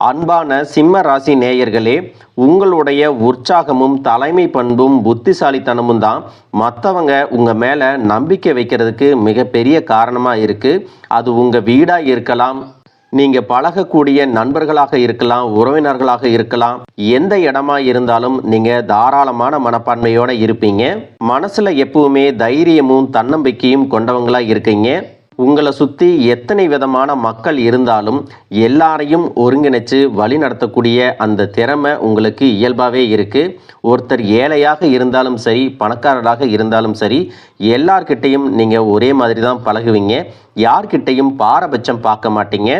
அன்பான சிம்ம ராசி நேயர்களே உங்களுடைய உற்சாகமும் தலைமை பண்பும் புத்திசாலித்தனமும் தான் மற்றவங்க உங்கள் மேலே நம்பிக்கை வைக்கிறதுக்கு மிகப்பெரிய காரணமாக இருக்குது அது உங்கள் வீடாக இருக்கலாம் நீங்கள் பழகக்கூடிய நண்பர்களாக இருக்கலாம் உறவினர்களாக இருக்கலாம் எந்த இடமா இருந்தாலும் நீங்கள் தாராளமான மனப்பான்மையோடு இருப்பீங்க. மனசில் எப்பவுமே தைரியமும் தன்னம்பிக்கையும் கொண்டவங்களாக இருக்கீங்க. உங்களை சுற்றி எத்தனை விதமான மக்கள் இருந்தாலும் எல்லாரையும் ஒருங்கிணைச்சு வழி நடத்தக்கூடிய அந்த திறமை உங்களுக்கு இயல்பாகவே இருக்குது ஒருத்தர் ஏழையாக இருந்தாலும் சரி பணக்காரராக இருந்தாலும் சரி எல்லார்கிட்டையும் நீங்கள் ஒரே மாதிரி தான் பழகுவீங்க. யார்கிட்டையும் பாரபட்சம் பார்க்க மாட்டீங்க.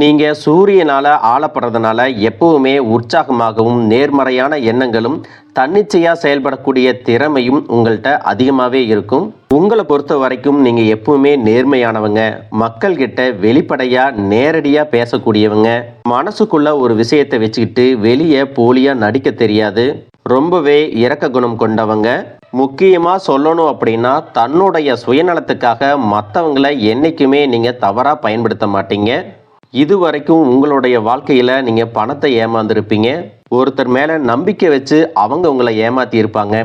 நீங்கள் சூரியனால் ஆளப்படுறதுனால எப்பவுமே உற்சாகமாகவும் நேர்மறையான எண்ணங்களும் தன்னிச்சையாக செயல்படக்கூடிய திறமையும் உங்கள்கிட்ட அதிகமாகவே இருக்கும். உங்களை பொறுத்த வரைக்கும் நீங்கள் எப்பவுமே நேர்மையானவங்க. மக்கள்கிட்ட வெளிப்படையாக நேரடியாக பேசக்கூடியவங்க. மனசுக்குள்ள ஒரு விஷயத்தை வச்சுக்கிட்டு வெளியே போலியாக நடிக்க தெரியாது. ரொம்பவே இரக்க குணம் கொண்டவங்க. முக்கியமாக சொல்லணும் அப்படின்னா தன்னுடைய சுயநலத்துக்காக மற்றவங்களை என்றைக்குமே நீங்கள் தவறாக பயன்படுத்த மாட்டீங்க. இது வரைக்கும் உங்களுடைய வாழ்க்கையில் நீங்கள் பணத்தை ஏமாந்துருப்பீங்க. ஒருத்தர் மேலே நம்பிக்கை வச்சு அவங்க உங்களை ஏமாத்தி இருப்பாங்க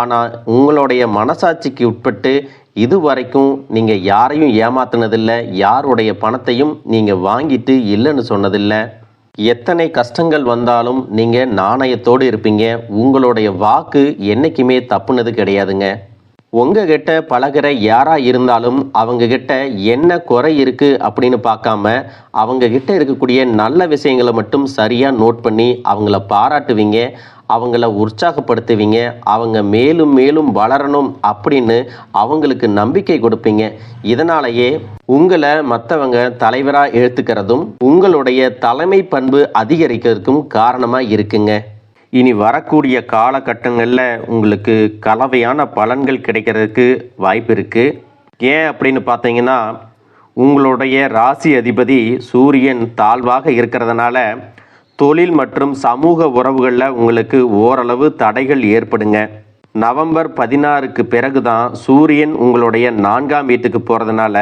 ஆனால் உங்களுடைய மனசாட்சிக்கு உட்பட்டு இது வரைக்கும் நீங்கள் யாரையும் ஏமாத்தினதில்லை. யாருடைய பணத்தையும் நீங்கள் வாங்கிட்டு இல்லைன்னு சொன்னதில்லை. எத்தனை கஷ்டங்கள் வந்தாலும் நீங்கள் நாணயத்தோடு இருப்பீங்க. உங்களுடைய வாக்கு என்றைக்குமே தப்புனது கிடையாதுங்க. உங்ககிட்ட பழகுற யாரா இருந்தாலும் அவங்க கிட்ட என்ன குறை இருக்கு அப்படின்னு பார்க்காம அவங்க கிட்ட இருக்கக்கூடிய நல்ல விஷயங்களை மட்டும் சரியா நோட் பண்ணி அவங்கள பாராட்டுவீங்க அவங்கள உற்சாகப்படுத்துவீங்க அவங்க மேலும் மேலும் வளரணும் அப்படின்னு அவங்களுக்கு நம்பிக்கை கொடுப்பீங்க. இதனாலேயே உங்களை மற்றவங்க தலைவராக எழுத்துக்கிறதும் உங்களுடைய தலைமை பண்பு அதிகரிக்கிறதுக்கும் காரணமாக இருக்குங்க. இனி வரக்கூடிய காலகட்டங்களில் உங்களுக்கு கலவையான பலன்கள் கிடைக்கிறதுக்கு வாய்ப்பு இருக்குது ஏன் அப்படின்னு பார்த்தீங்கன்னா உங்களுடைய ராசி அதிபதி சூரியன் தாழ்வாக இருக்கிறதுனால தொழில் மற்றும் சமூக உறவுகளில் உங்களுக்கு ஓரளவு தடைகள் ஏற்படுங்க. நவம்பர் பதினாறுக்கு பிறகு தான் சூரியன் உங்களுடைய நான்காம் வீட்டுக்கு போகிறதுனால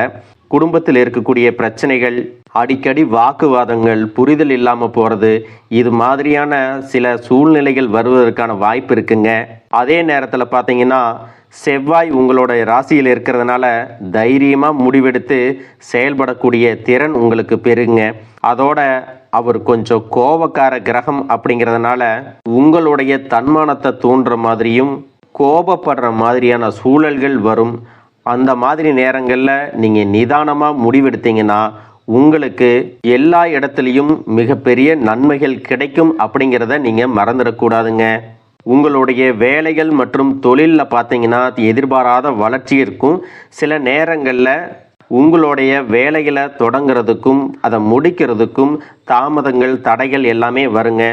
குடும்பத்தில் இருக்கக்கூடிய பிரச்சனைகள் அடிக்கடி வாக்குவாதங்கள் புரிதல் இல்லாமல் போகிறது இது மாதிரியான சில சூழ்நிலைகள் வருவதற்கான வாய்ப்பு இருக்குங்க. அதே நேரத்தில் பார்த்தீங்கன்னா செவ்வாய் உங்களோட ராசியில் இருக்கிறதுனால தைரியமாக முடிவெடுத்து செயல்படக்கூடிய திறன் உங்களுக்கு பெருங்க அதோட அவர் கொஞ்சம் கோபக்கார கிரகம் அப்படிங்கிறதுனால உங்களுடைய தன்மானத்தை தூண்டுற மாதிரியும் கோபப்படுற மாதிரியான சூழல்கள் வரும். அந்த மாதிரி நேரங்களில் நீங்கள் நிதானமாக முடிவெடுத்தீங்கன்னா உங்களுக்கு எல்லா இடத்துலையும் மிகப்பெரிய நன்மைகள் கிடைக்கும் அப்படிங்கிறத நீங்கள் மறந்துடக்கூடாதுங்க. உங்களுடைய வேலைகள் மற்றும் தொழிலில் பார்த்தீங்கன்னா எதிர்பாராத வளர்ச்சி இருக்கும். சில நேரங்களில் உங்களுடைய வேலைகளை தொடங்குறதுக்கும் அதை முடிக்கிறதுக்கும் தாமதங்கள் தடைகள் எல்லாமே வருங்க.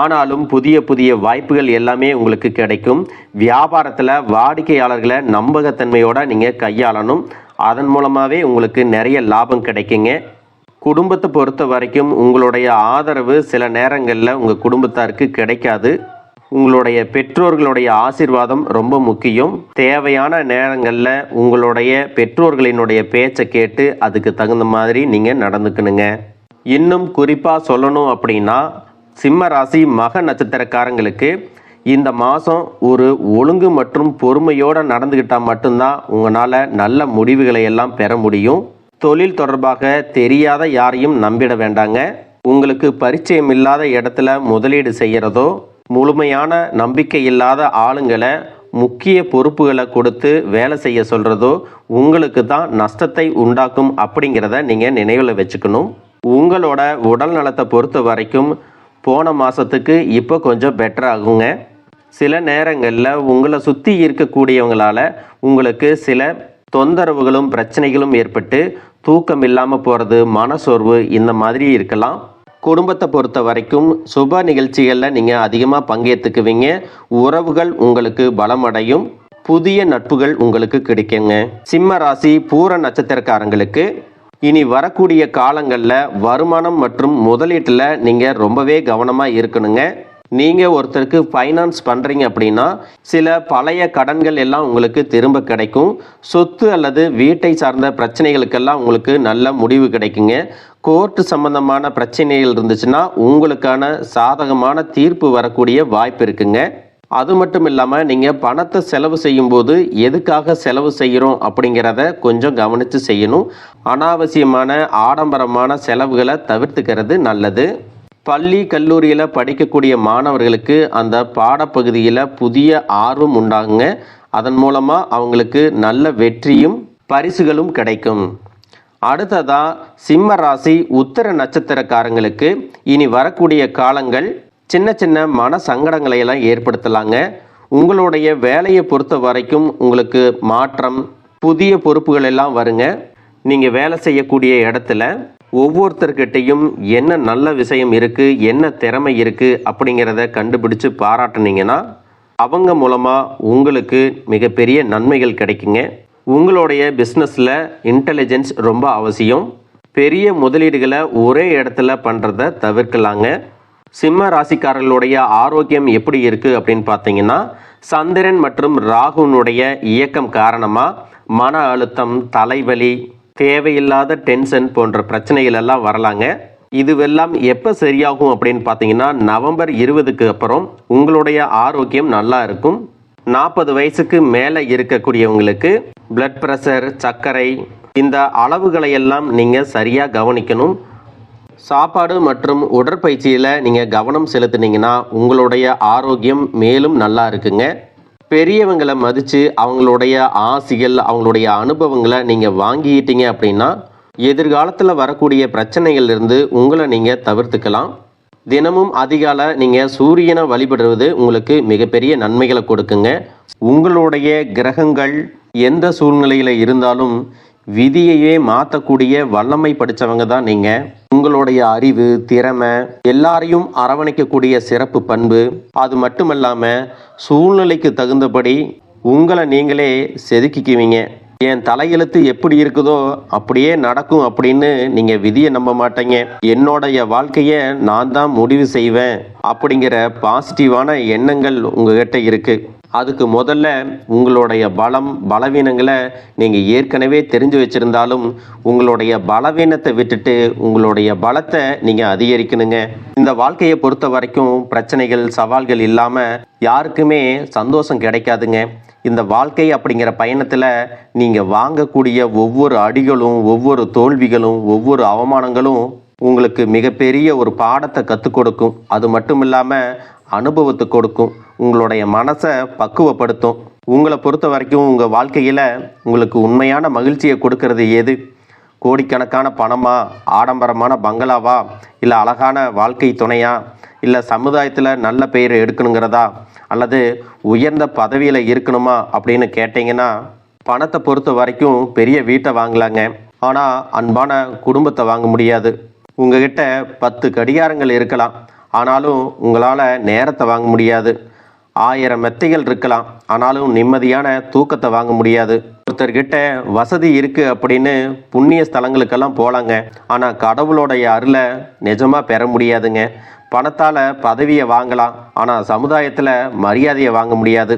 ஆனாலும் புதிய புதிய வாய்ப்புகள் எல்லாமே உங்களுக்கு கிடைக்கும். வியாபாரத்தில் வாடிக்கையாளர்களை நம்பகத்தன்மையோடு நீங்கள் கையாளணும். அதன் மூலமாகவே உங்களுக்கு நிறைய லாபம் கிடைக்குங்க. குடும்பத்தை பொறுத்த வரைக்கும் உங்களுடைய ஆதரவு சில நேரங்களில் உங்கள் குடும்பத்தாருக்கு கிடைக்காது. உங்களுடைய பெற்றோர்களுடைய ஆசீர்வாதம் ரொம்ப முக்கியம். தேவையான நேரங்களில் உங்களுடைய பெற்றோர்களினுடைய பேச்சை கேட்டு அதுக்கு தகுந்த மாதிரி நீங்கள் நடந்துக்கணுங்க. இன்னும் குறிப்பாக சொல்லணும் அப்படின்னா சிம்ம ராசி மக நட்சத்திரக்காரங்களுக்கு இந்த மாதம் ஒரு ஒழுங்கு மற்றும் பொறுமையோடு நடந்துக்கிட்டால் மட்டும்தான் உங்களால் நல்ல முடிவுகளை எல்லாம் பெற முடியும். தொழில் தொடர்பாக தெரியாத யாரையும் நம்பிட வேண்டாங்க. உங்களுக்கு பரிச்சயம் இல்லாத இடத்துல முதலீடு செய்கிறதோ முழுமையான நம்பிக்கை இல்லாத ஆளுங்களை முக்கிய பொறுப்புகளை கொடுத்து வேலை செய்ய சொல்கிறதோ உங்களுக்கு தான் நஷ்டத்தை உண்டாக்கும் அப்படிங்கிறத நீங்கள் நினைவில் வச்சுக்கணும். உங்களோட உடல் நலத்தை பொறுத்த வரைக்கும் போன மாதத்துக்கு இப்போ கொஞ்சம் பெட்டர் ஆகுங்க. சில நேரங்களில் உங்களை சுற்றி இருக்கக்கூடியவங்களால் உங்களுக்கு சில தொந்தரவுகளும் பிரச்சனைகளும் ஏற்பட்டு தூக்கம் இல்லாமல் போகிறது மனசோர்வு இந்த மாதிரி இருக்கலாம். குடும்பத்தை பொறுத்த வரைக்கும் சுப நிகழ்ச்சிகளில் நீங்கள் அதிகமாக பங்கேற்றுக்குவீங்க. உறவுகள் உங்களுக்கு பலமடையும். புதிய நட்புகள் உங்களுக்கு கிடைக்குங்க. சிம்ம ராசி பூர நட்சத்திரக்காரங்களுக்கு இனி வரக்கூடிய காலங்களில் வருமானம் மற்றும் முதலீட்டில் நீங்கள் ரொம்பவே கவனமாக இருக்கணுங்க. நீங்கள் ஒருத்தருக்கு ஃபைனான்ஸ் பண்ணுறீங்க அப்படின்னா சில பழைய கடன்கள் எல்லாம் உங்களுக்கு திரும்ப கிடைக்கும். சொத்து அல்லது வீட்டை சார்ந்த பிரச்சனைகளுக்கெல்லாம் உங்களுக்கு நல்ல முடிவு கிடைக்குங்க. கோர்ட்டு சம்பந்தமான பிரச்சனைகள் இருந்துச்சுன்னா உங்களுக்கான சாதகமான தீர்ப்பு வரக்கூடிய வாய்ப்பு இருக்குங்க. அது மட்டும் இல்லாமல் நீங்கள் பணத்தை செலவு செய்யும்போது எதுக்காக செலவு செய்கிறோம் அப்படிங்கிறத கொஞ்சம் கவனித்து செய்யணும். அனாவசியமான ஆடம்பரமான செலவுகளை தவிர்த்துக்கிறது நல்லது. பள்ளி கல்லூரியில் படிக்கக்கூடிய மாணவர்களுக்கு அந்த பாடப்பகுதியில் புதிய ஆர்வம் உண்டாகுங்க. அதன் மூலமாக அவங்களுக்கு நல்ல வெற்றியும் பரிசுகளும் கிடைக்கும். அடுத்ததா சிம்ம ராசி உத்தர நட்சத்திரக்காரங்களுக்கு இனி வரக்கூடிய காலங்கள் சின்ன சின்ன மன சங்கடங்களை எல்லாம் ஏற்படுத்தலாங்க. உங்களுடைய வேலையை பொறுத்த வரைக்கும் உங்களுக்கு மாற்றம் புதிய பொறுப்புகள் எல்லாம் வருங்க. நீங்கள் வேலை செய்யக்கூடிய இடத்துல ஒவ்வொருத்தர்கிட்டையும் என்ன நல்ல விஷயம் இருக்குது என்ன திறமை இருக்குது அப்படிங்கிறத கண்டுபிடிச்சு பாராட்டுனீங்கன்னா அவங்க மூலமாக உங்களுக்கு மிகப்பெரிய நன்மைகள் கிடைக்குங்க. உங்களுடைய பிஸ்னஸில் இன்டெலிஜென்ஸ் ரொம்ப அவசியம். பெரிய முதலீடுகளை ஒரே இடத்துல பண்ணுறத தவிர்க்கலாங்க. சிம்ம ராசிக்காரர்களுடைய ஆரோக்கியம் எப்படி இருக்குது அப்படின்னு பார்த்தீங்கன்னா சந்திரன் மற்றும் ராகுனுடைய இயக்கம் காரணமாக மன அழுத்தம் தலைவலி தேவையில்லாத டென்ஷன் போன்ற பிரச்சனைகள் எல்லாம் வரலாங்க. இதுவெல்லாம் எப்போ சரியாகும் அப்படின்னு பார்த்தீங்கன்னா நவம்பர் இருபதுக்கு அப்புறம் உங்களுடைய ஆரோக்கியம் நல்லா இருக்கும். நாற்பது வயசுக்கு மேலே இருக்கக்கூடியவங்களுக்கு பிளட் ப்ரெஷர் சர்க்கரை இந்த அளவுகளை எல்லாம் நீங்கள் சரியாக கவனிக்கணும். சாப்பாடு மற்றும் உடற்பயிற்சியில் நீங்கள் கவனம் செலுத்துனீங்கன்னா உங்களுடைய ஆரோக்கியம் மேலும் நல்லா இருக்குங்க. பெரியவங்களை மதித்து அவங்களுடைய ஆசைகள் அவங்களுடைய அனுபவங்களை நீங்கள் வாங்கிக்கிட்டீங்க அப்படின்னா எதிர்காலத்தில் வரக்கூடிய பிரச்சனைகள்லேருந்து உங்களை நீங்கள் தவிர்த்துக்கலாம். தினமும் அதிகாலை நீங்கள் சூரியனை வழிபடுவது உங்களுக்கு மிகப்பெரிய நன்மைகளை கொடுக்குங்க. உங்களுடைய கிரகங்கள் எந்த சூழ்நிலையில் இருந்தாலும் விதியையே மாற்றக்கூடிய வல்லமை படித்தவங்க தான் நீங்கள் உங்களுடைய அறிவு திறமை எல்லாரையும் அரவணைக்கக்கூடிய சிறப்பு பண்பு. அது மட்டும் இல்லாமல் சூழ்நிலைக்கு தகுந்தபடி உங்களை நீங்களே செதுக்கிக்குவீங்க. என் தலையெழுத்து எப்படி இருக்குதோ அப்படியே நடக்கும் அப்படின்னு நீங்க விதியை நம்ப மாட்டீங்க. என்னோடைய வாழ்க்கைய நான் தான் முடிவு செய்வேன் அப்படிங்கிற பாசிட்டிவான எண்ணங்கள் உங்ககிட்ட இருக்குது அதுக்கு முதல்ல உங்களுடைய பலம் பலவீனங்களை நீங்கள் ஏற்கனவே தெரிஞ்சு வச்சிருந்தாலும் உங்களுடைய பலவீனத்தை விட்டுட்டு உங்களுடைய பலத்தை நீங்கள் அதிகரிக்கணுங்க. இந்த வாழ்க்கையை பொறுத்த வரைக்கும் பிரச்சனைகள் சவால்கள் இல்லாமல் யாருக்குமே சந்தோஷம் கிடைக்காதுங்க. இந்த வாழ்க்கை அப்படிங்கிற பயணத்தில் நீங்கள் வாங்கக்கூடிய ஒவ்வொரு அடிகளும் ஒவ்வொரு தோல்விகளும் ஒவ்வொரு அவமானங்களும் உங்களுக்கு மிகப்பெரிய ஒரு பாடத்தை கற்றுக் கொடுக்கும். அது மட்டும் இல்லாமல் அனுபவத்தை கொடுக்கும். உங்களுடைய மனசை பக்குவப்படுத்தும். உங்களை பொறுத்த வரைக்கும் உங்கள் வாழ்க்கையில் உங்களுக்கு உண்மையான மகிழ்ச்சியை கொடுக்கறது எது? கோடிக்கணக்கான பணமா? ஆடம்பரமான பங்களாவா? இல்லை அழகான வாழ்க்கை துணையா? இல்லை சமுதாயத்தில் நல்ல பெயர் எடுக்கணுங்கிறதா? அல்லது உயர்ந்த பதவியில் இருக்கணுமா அப்படின்னு கேட்டிங்கன்னா பணத்தை பொறுத்த வரைக்கும் பெரிய வீட்டை வாங்கலாங்க. ஆனால் அன்பான குடும்பத்தை வாங்க முடியாது. உங்ககிட்ட பத்து கடிகாரங்கள் இருக்கலாம். ஆனாலும் உங்களால் நேரத்தை வாங்க முடியாது. ஆயிரம் மெத்தைகள் இருக்கலாம். ஆனாலும் நிம்மதியான தூக்கத்தை வாங்க முடியாது. ஒருத்தர்கிட்ட வசதி இருக்கு அப்படின்னு புண்ணிய ஸ்தலங்களுக்கெல்லாம் போகலாங்க ஆனால் கடவுளோடைய அருளை நிஜமாக பெற முடியாதுங்க. பணத்தால் பதவியை வாங்கலாம். ஆனால் சமுதாயத்தில் மரியாதையை வாங்க முடியாது.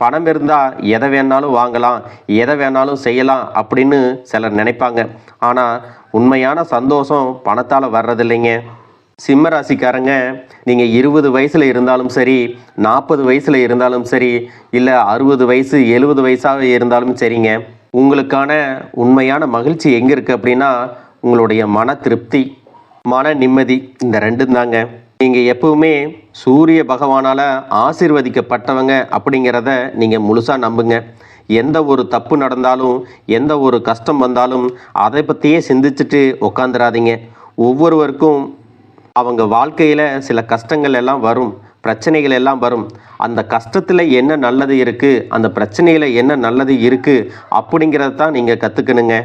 பணம் இருந்தால் எதை வேணாலும் வாங்கலாம். எதை வேணாலும் செய்யலாம் அப்படின்னு சிலர் நினைப்பாங்க. ஆனால் உண்மையான சந்தோஷம் பணத்தால் வர்றதில்லைங்க. சிம்ம ராசிக்காரங்க நீங்கள் இருபது வயசில் இருந்தாலும் சரி நாற்பது வயசில் இருந்தாலும் சரி இல்லை அறுபது வயசு எழுபது வயசாக இருந்தாலும் சரிங்க உங்களுக்கான உண்மையான மகிழ்ச்சி எங்கே இருக்குது அப்படின்னா உங்களுடைய மன திருப்தி மன நிம்மதி இந்த ரெண்டும் தாங்க. நீங்கள் எப்பவுமே சூரிய பகவானால் ஆசிர்வதிக்கப்பட்டவங்க அப்படிங்கிறத நீங்கள் முழுசாக நம்புங்க. எந்த ஒரு தப்பு நடந்தாலும் எந்த ஒரு கஷ்டம் வந்தாலும் அதை பற்றியே சிந்திச்சுட்டு உக்காந்துராதீங்க ஒவ்வொருவருக்கும் அவங்க வாழ்க்கையில் சில கஷ்டங்கள் எல்லாம் வரும் பிரச்சனைகள் எல்லாம் வரும். அந்த கஷ்டத்தில் என்ன நல்லது இருக்குது அந்த பிரச்சனையில் என்ன நல்லது இருக்குது அப்படிங்கிறத தான் நீங்கள் கற்றுக்கணுங்க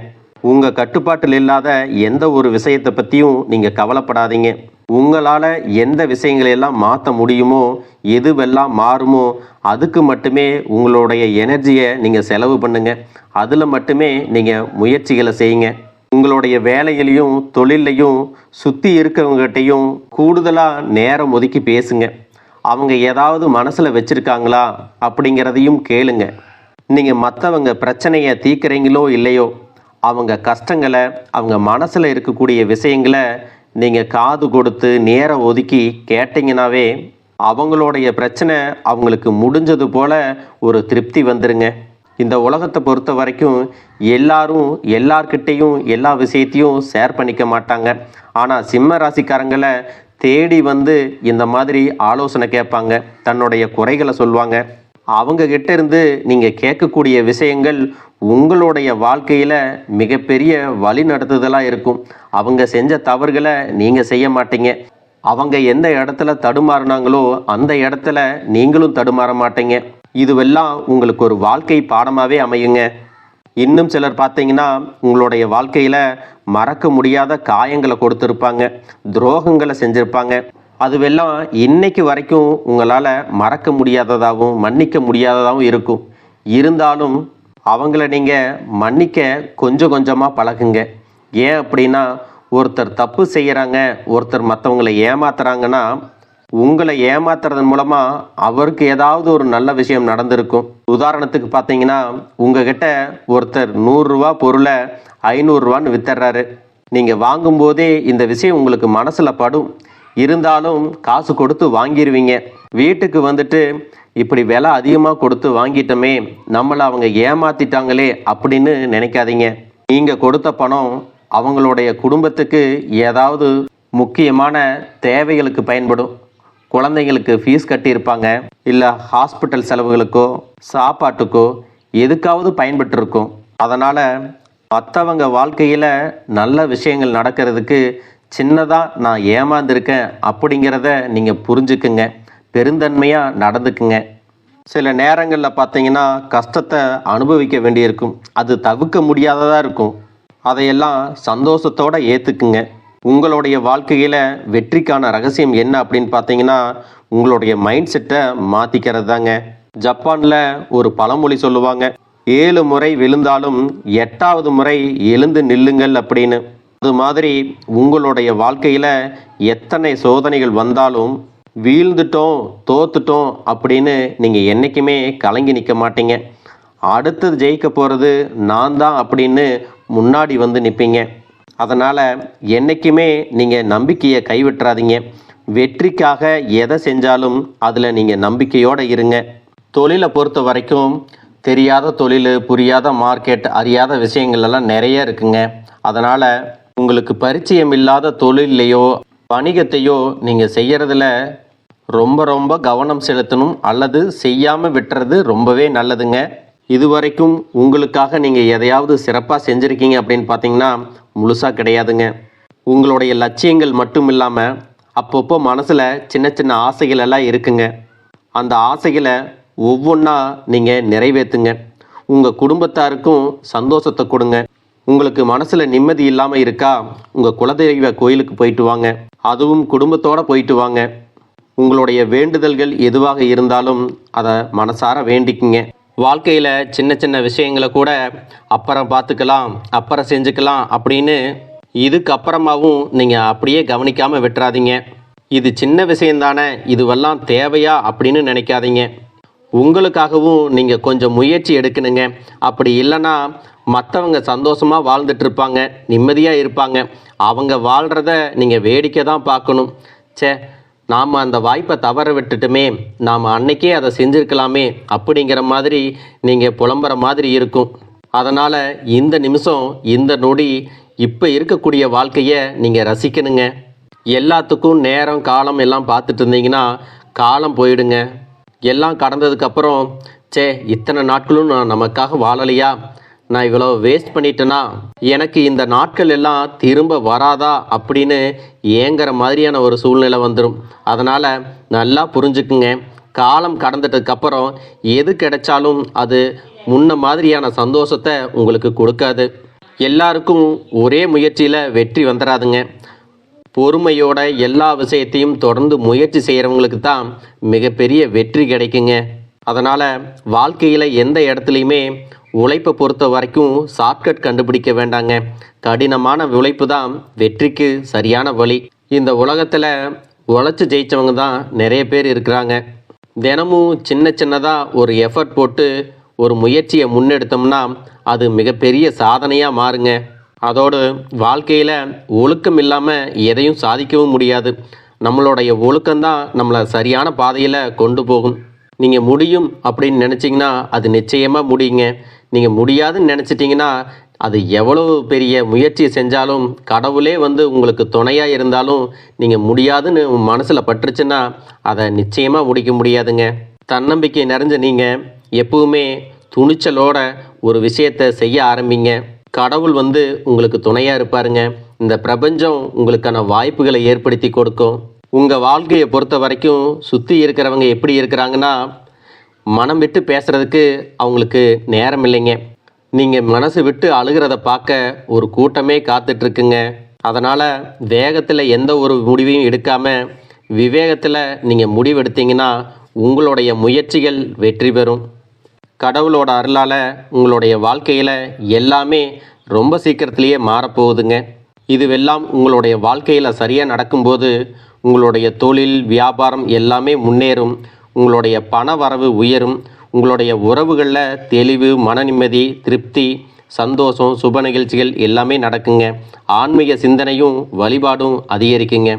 உங்கள் கட்டுப்பாட்டில் இல்லாத எந்த ஒரு விஷயத்தை பற்றியும் நீங்கள் கவலைப்படாதீங்க. உங்களால் எந்த விஷயங்களை எல்லாம் மாற்ற முடியுமோ எதுவெல்லாம் மாறுமோ அதுக்கு மட்டுமே உங்களுடைய எனர்ஜியை நீங்கள் செலவு பண்ணுங்கள் அதில் மட்டுமே நீங்கள் முயற்சிகளை செய்யுங்க. உங்களுடைய வேலையிலையும் தொழிலையும் சுற்றி இருக்கிறவங்ககிட்டையும் கூடுதலாக நேரம் ஒதுக்கி பேசுங்க. அவங்க ஏதாவது மனசில் வச்சுருக்காங்களா அப்படிங்கிறதையும் கேளுங்க. நீங்கள் மற்றவங்க பிரச்சனையை தீர்க்குறீங்களோ இல்லையோ அவங்க கஷ்டங்களை அவங்க மனசில் இருக்கக்கூடிய விஷயங்களை நீங்கள் காது கொடுத்து நேரம் ஒதுக்கி கேட்டிங்கனாவே அவங்களுடைய பிரச்சனை அவங்களுக்கு முடிஞ்சது போல ஒரு திருப்தி வந்துருங்க. இந்த உலகத்தை பொறுத்த வரைக்கும் எல்லாரும் எல்லார்கிட்டேயும் எல்லா விஷயத்தையும் ஷேர் பண்ணிக்க மாட்டாங்க. ஆனால் சிம்ம ராசிக்காரங்களை தேடி வந்து இந்த மாதிரி ஆலோசனை கேட்பாங்க. தன்னுடைய குறைகளை சொல்லுவாங்க. அவங்க கிட்ட இருந்து நீங்கள் கேட்கக்கூடிய விஷயங்கள் உங்களுடைய வாழ்க்கையில் மிகப்பெரிய வழி நடத்துதலாக இருக்கும். அவங்க செஞ்ச தவறுகளை நீங்கள் செய்ய மாட்டீங்க. அவங்க எந்த இடத்துல தடுமாறினாங்களோ அந்த இடத்துல நீங்களும் தடுமாற மாட்டீங்க. இதுவெல்லாம் உங்களுக்கு ஒரு வாழ்க்கை பாடமாகவே அமையுங்க. இன்னும் சிலர் பார்த்தீங்கன்னா உங்களுடைய வாழ்க்கையில் மறக்க முடியாத காயங்களை கொடுத்துருப்பாங்க துரோகங்களை செஞ்சுருப்பாங்க. அதுவெல்லாம் இன்னைக்கு வரைக்கும் உங்களால் மறக்க முடியாததாகவும் மன்னிக்க முடியாததாகவும் இருக்கும். இருந்தாலும் அவங்கள நீங்கள் மன்னிக்க கொஞ்சம் கொஞ்சமாக பழகுங்க. ஏன் அப்படின்னா ஒருத்தர் தப்பு செய்கிறாங்க ஒருத்தர் மற்றவங்களை ஏமாத்துறாங்கன்னா உங்களை ஏமாத்துறதன் மூலமாக அவருக்கு ஏதாவது ஒரு நல்ல விஷயம் நடந்திருக்கும். உதாரணத்துக்கு பார்த்தீங்கன்னா உங்ககிட்ட ஒருத்தர் நூறுரூவா பொருளை ஐநூறுரூவான்னு வித்துறாரு. நீங்கள் வாங்கும்போதே இந்த விஷயம் உங்களுக்கு மனசில் படும். இருந்தாலும் காசு கொடுத்து வாங்கிடுவீங்க வீட்டுக்கு வந்துட்டு இப்படி விலை அதிகமாக கொடுத்து வாங்கிட்டோமே நம்மளை அவங்க ஏமாத்திட்டாங்களே அப்படின்னு நினைக்காதீங்க. நீங்கள் கொடுத்த பணம் அவங்களுடைய குடும்பத்துக்கு ஏதாவது முக்கியமான தேவைகளுக்கு பயன்படும். குழந்தைங்களுக்கு ஃபீஸ் கட்டியிருப்பாங்க இல்லை ஹாஸ்பிட்டல் செலவுகளுக்கோ சாப்பாட்டுக்கோ எதுக்காவது பயன்பட்டுருக்கும் அதனால் மற்றவங்க வாழ்க்கையில் நல்ல விஷயங்கள் நடக்கிறதுக்கு சின்னதாக நான் ஏமாந்துருக்கேன் அப்படிங்கிறத நீங்கள் புரிஞ்சுக்குங்க. பெருந்தன்மையாக நடந்துக்குங்க. சில நேரங்களில் பார்த்தீங்கன்னா கஷ்டத்தை அனுபவிக்க வேண்டியிருக்கும். அது தவிர்க்க முடியாததாக இருக்கும். அதையெல்லாம் சந்தோஷத்தோடு ஏற்றுக்குங்க உங்களுடைய வாழ்க்கையில் வெற்றிக்கான ரகசியம் என்ன அப்படின்னு பார்த்தீங்கன்னா உங்களுடைய மைண்ட் செட்டை மாற்றிக்கிறது தாங்க ஜப்பானில் ஒரு பழமொழி சொல்லுவாங்க ஏழு முறை விழுந்தாலும் எட்டாவது முறை எழுந்து நில்லுங்கள் அப்படின்னு. அது மாதிரி உங்களுடைய வாழ்க்கையில் எத்தனை சோதனைகள் வந்தாலும் வீழ்ந்துட்டோம் தோத்துட்டோம் அப்படின்னு நீங்கள் என்றைக்குமே கலங்கி நிற்க மாட்டீங்க. அடுத்தது ஜெயிக்க போகிறது நான் தான் அப்படின்னு முன்னாடி வந்து நிற்பீங்க அதனால் என்றைக்குமே நீங்கள் நம்பிக்கையை கைவிட்டுறாதீங்க. வெற்றிக்காக எதை செஞ்சாலும் அதில் நீங்கள் நம்பிக்கையோடு இருங்க. தொழிலை பொறுத்த வரைக்கும் தெரியாத தொழில் புரியாத மார்க்கெட் அறியாத விஷயங்கள் எல்லாம் நிறைய இருக்குங்க. அதனால் உங்களுக்கு பரிச்சயம் இல்லாத தொழிலையோ வணிகத்தையோ நீங்கள் செய்கிறதுல ரொம்ப ரொம்ப கவனம் செலுத்தணும். அல்லது செய்யாமல் விட்டுறது ரொம்பவே நல்லதுங்க. இதுவரைக்கும் உங்களுக்காக நீங்கள் எதையாவது சிறப்பாக செஞ்சுருக்கீங்க அப்படின்னு பார்த்தீங்கன்னா முழுசாக கிடையாதுங்க. உங்களுடைய லட்சியங்கள் மட்டும் இல்லாமல் அப்பப்போ மனசில் சின்ன சின்ன ஆசைகள் எல்லாம் இருக்குங்க. அந்த ஆசைகளை ஒவ்வொன்றா நீங்கள் நிறைவேற்றுங்க உங்கள் குடும்பத்தாருக்கும் சந்தோஷத்தை கொடுங்க. உங்களுக்கு மனசில் நிம்மதி இல்லாமல் இருக்கா உங்கள் குலதெய்வ கோயிலுக்கு போயிட்டு வாங்க. அதுவும் குடும்பத்தோடு போயிட்டு வாங்க. உங்களுடைய வேண்டுதல்கள் எதுவாக இருந்தாலும் அதை மனசார வேண்டிக்குங்க. வாழ்க்கையில் சின்ன சின்ன விஷயங்களை கூட அப்புறம் பார்த்துக்கலாம் அப்புறம் செஞ்சுக்கலாம் அப்படின்னு இதுக்கு அப்புறமாவும் நீங்கள் அப்படியே கவனிக்காமல் விட்டுறாதீங்க. இது சின்ன விஷயந்தானே இதுவெல்லாம் தேவையா அப்படின்னு நினைக்காதீங்க. உங்களுக்காகவும் நீங்கள் கொஞ்சம் முயற்சி எடுக்கணுங்க. அப்படி இல்லைன்னா மற்றவங்க சந்தோஷமாக வாழ்ந்துட்டு இருப்பாங்க நிம்மதியாக இருப்பாங்க. அவங்க வாழ்கிறத நீங்கள் வேடிக்கை தான் பார்க்கணும். ச்சே நாம் அந்த வாய்ப்பை தவற விட்டுட்டுமே நாம் அன்னைக்கே அதை செஞ்சுருக்கலாமே அப்படிங்கிற மாதிரி நீங்கள் புலம்புற மாதிரி இருக்கும். அதனால் இந்த நிமிஷம் இந்த நொடி இப்போ இருக்கக்கூடிய வாழ்க்கையை நீங்கள் ரசிக்கணுங்க. எல்லாத்துக்கும் நேரம் காலம் எல்லாம் பார்த்துட்டு இருந்தீங்கன்னா காலம் போயிடுங்க. எல்லாம் கடந்ததுக்கப்புறம் ச்சே இத்தனை நாட்களும் நான் நமக்காக வாழலையா? நான் இவ்வளோ வேஸ்ட் பண்ணிட்டேன்னா எனக்கு இந்த நாட்கள் எல்லாம் திரும்ப வராதா அப்படின்னு ஏங்குற மாதிரியான ஒரு சூழ்நிலை வந்துடும் அதனால் நல்லா புரிஞ்சுக்குங்க. காலம் கடந்துட்டதுக்கப்புறம் எது கிடைச்சாலும் அது முன்ன மாதிரியான சந்தோஷத்தை உங்களுக்கு கொடுக்காது. எல்லாருக்கும் ஒரே முயற்சியில் வெற்றி வந்துடாதுங்க பொறுமையோட எல்லா விஷயத்தையும் தொடர்ந்து முயற்சி செய்கிறவங்களுக்கு தான் மிகப்பெரிய வெற்றி கிடைக்குங்க. அதனால் வாழ்க்கையில் எந்த இடத்துலையுமே உழைப்பை பொறுத்த வரைக்கும் ஷார்ட்கட் கண்டுபிடிக்க வேண்டாங்க. கடினமான உழைப்பு தான் வெற்றிக்கு சரியான வழி. இந்த உலகத்தில் உழைச்சி ஜெயித்தவங்க தான் நிறைய பேர் இருக்கிறாங்க. தினமும் சின்ன சின்னதாக ஒரு எஃபர்ட் போட்டு ஒரு முயற்சியை முன்னெடுத்தோம்னா அது மிகப்பெரிய சாதனையாக மாறுங்க. அதோடு வாழ்க்கையில் ஒழுக்கம் இல்லாமல் எதையும் சாதிக்கவும் முடியாது. நம்மளுடைய ஒழுக்கம்தான் நம்மளை சரியான பாதையில் கொண்டு போகும். நீங்கள் முடியும் அப்படின்னு நினச்சிங்கன்னா அது நிச்சயமாக முடியுங்க. நீங்கள் முடியாதுன்னு நினச்சிட்டிங்கன்னா அது எவ்வளவு பெரிய முயற்சி செஞ்சாலும் கடவுளே வந்து உங்களுக்கு துணையாக இருந்தாலும் நீங்கள் முடியாதுன்னு மனசில் பட்டுருச்சுன்னா அதை நிச்சயமாக முடிக்க முடியாதுங்க. தன்னம்பிக்கை நிறைஞ்ச நீங்கள் எப்பவுமே துணிச்சலோட ஒரு விஷயத்தை செய்ய ஆரம்பிங்க. கடவுள் வந்து உங்களுக்கு துணையாக இருப்பாருங்க. இந்த பிரபஞ்சம் உங்களுக்கான வாய்ப்புகளை ஏற்படுத்தி கொடுக்கும். உங்கள் வாழ்க்கையை பொறுத்த வரைக்கும் சுற்றி இருக்கிறவங்க எப்படி இருக்கிறாங்கன்னா மனம் விட்டு பேசுகிறதுக்கு அவங்களுக்கு நேரம் இல்லைங்க. நீங்கள் மனசு விட்டு அழுகிறத பார்க்க ஒரு கூட்டமே காத்துட்ருக்குங்க. அதனால் வேகத்தில் எந்த ஒரு முடிவையும் எடுக்காமல் விவேகத்தில் நீங்கள் முடிவெடுத்தீங்கன்னா உங்களுடைய முயற்சிகள் வெற்றி பெறும். கடவுளோட அருளால் உங்களுடைய வாழ்க்கையில் எல்லாமே ரொம்ப சீக்கிரத்திலேயே மாறப்போகுதுங்க. இதுவெல்லாம் உங்களுடைய வாழ்க்கையில் சரியாக நடக்கும்போது உங்களுடைய தொழில் வியாபாரம் எல்லாமே முன்னேறும். உங்களுடைய பண வரவு உயரும். உங்களுடைய உறவுகளில் தெளிவு மன நிம்மதி திருப்தி சந்தோஷம் சுப நிகழ்ச்சிகள் எல்லாமே நடக்குங்க. ஆன்மீக சிந்தனையும் வழிபாடும் அதிகரிக்குங்க.